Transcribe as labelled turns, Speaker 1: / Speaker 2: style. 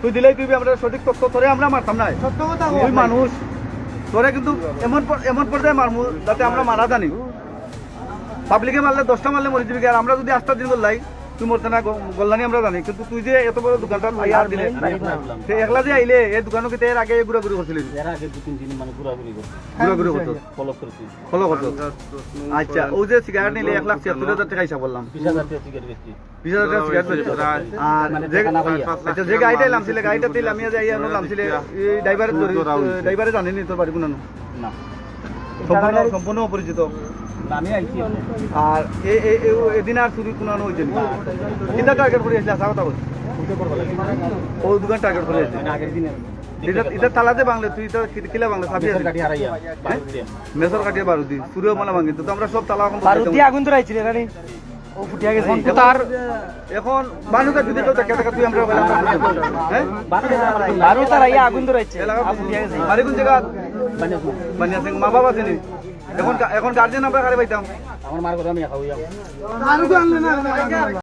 Speaker 1: তুই দিলেই তুই আমরা সঠিক তথ্য তোরে আমরা মারতাম না তুই মানুষ তোরে কিন্তু এমন এমন পর্যায়ে মারমু যাতে আমরা মারা জানি। পাবলিকে মারলে দশটা মারলে মরে যাবি। আর আমরা যদি আস্তা দিন গল্লাই তুই মরতে না গল্লানি আমরা জানি কিন্তু তুই যে এত বড় দোকানটা আইয়া দিলে সে একলা যে আইলে এই দোকানও এর আগে ঘুরা ঘুরি করছিলি
Speaker 2: এর আগে দু তিন দিন মানে ঘোরাঘুরি করছি।
Speaker 1: ঘুরা ঘুরি করতো
Speaker 2: ফলো করছি।
Speaker 1: ফলো করতো আচ্ছা ও যে সিগারেট নিলে এক লাখ ছিয়াত্তর হাজার টাকা হিসাব বললাম
Speaker 2: বিশ হাজার টাকা টিকিট বেশি
Speaker 1: বিশ টাকা সিগারেট বেচতো। আর যে আচ্ছা যে গাড়িটা এলাম ছিল আমি ছিল এই ড্রাইভারের ড্রাইভারে জানেনি তোর বাড়ি কোনো?
Speaker 2: না।
Speaker 1: সম্পূর্ণ সম্পূর্ণ অপরিচিত। আর এ- এ- এ- এদিন আর চুরি কোনো হয়েছে কিনা টার্গেট করে আসলে? আসা কথা বল। ও দোকান টার্গেট করে
Speaker 2: মানে আগের দিনে
Speaker 1: এটা তালাতে বাংলা তুই তো কিলা বাংলা সাবি আছে
Speaker 2: গাড়ি হারাইয়া। বাইরে দিয়ে।
Speaker 1: মেসর কাটিয়ে বারুদি সূর্য মালা ভাঙি। তো আমরা সব তালা
Speaker 3: বারুদি আগুন ধরাইছিল রানি ও ফুটিয়া গেছে। তার
Speaker 1: এখন বানুকা যদি দেখা তুই আমরা। হ্যাঁ?
Speaker 2: বারো
Speaker 3: তার আগুন
Speaker 1: কোন জায়গা?
Speaker 2: বানিয়া
Speaker 1: সিং মা বাবা চিনি এখন এখন গার্জেন আমরা কারে পাইতাম?
Speaker 2: আমার মার কথা আমি খাওয়াই